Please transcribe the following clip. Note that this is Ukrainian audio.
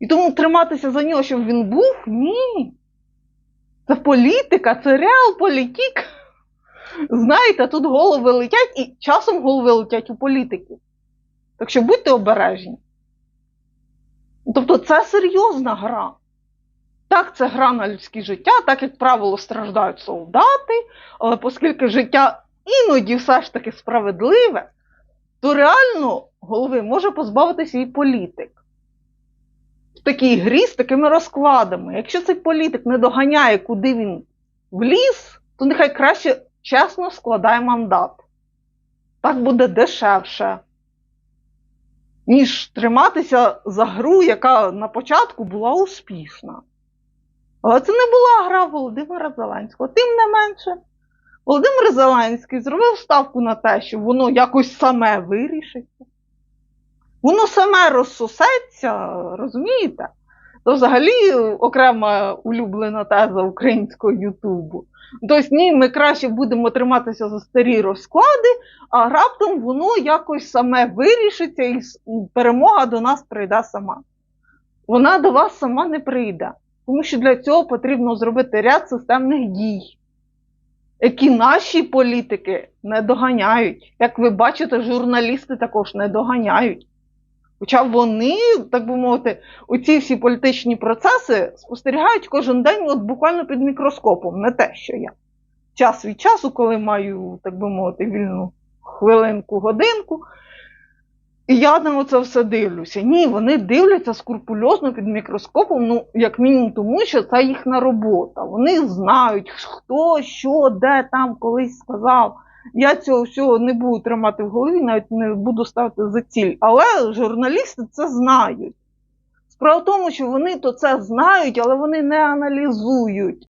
І тому триматися за нього, щоб він був, ні. Це політика, це реал політик. Знаєте, тут голови летять і часом голови летять у політиків. Так що будьте обережні. Тобто це серйозна гра. Так, це гра на людське життя, так, як правило, страждають солдати, але оскільки життя іноді все ж таки справедливе, то реально голови може позбавитися і політик. Такій грі з такими розкладами. Якщо цей політик не доганяє, куди він вліз, то нехай краще чесно складає мандат. Так буде дешевше, ніж триматися за гру, яка на початку була успішна. Але це не була гра Володимира Зеленського. Тим не менше, Володимир Зеленський зробив ставку на те, що воно якось саме вирішиться. Воно саме розсосеться, розумієте? То взагалі окрема улюблена теза українського Ютубу. Тобто, ні, ми краще будемо триматися за старі розклади, а раптом воно якось саме вирішиться і перемога до нас прийде сама. Вона до вас сама не прийде. Тому що для цього потрібно зробити ряд системних дій, які наші політики не доганяють. Як ви бачите, журналісти також не доганяють. Хоча вони, так би мовити, оці всі політичні процеси спостерігають кожен день от буквально під мікроскопом, не те, що я. Час від часу, коли маю, так би мовити, вільну хвилинку, годинку, і я на це все дивлюся. Ні, вони дивляться скрупульозно під мікроскопом, ну, як мінімум, тому що це їхня робота. Вони знають, хто, що, де там колись сказав. Я цього всього не буду тримати в голові, навіть не буду ставити за ціль. Але журналісти це знають. Справа в тому, що вони то це знають, але вони не аналізують.